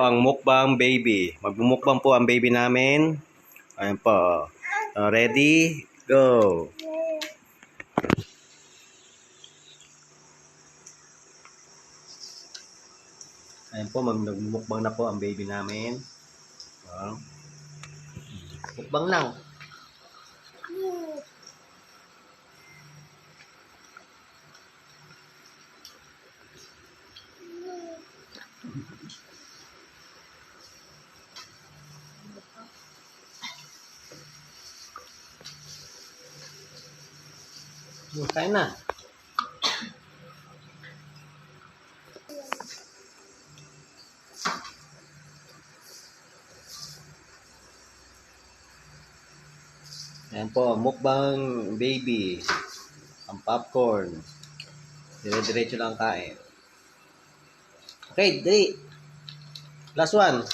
ang mukbang baby. Magmumukbang po ang baby namin. Ayan po. Uh, ready? Go! Ayan po, mag nagmumukbang na po ang baby namin. Wow. Mukbang lang. Kain na. Ayan po, mukbang baby. Ang popcorn. Dire-diretso lang kain. Okay, dali. Last one.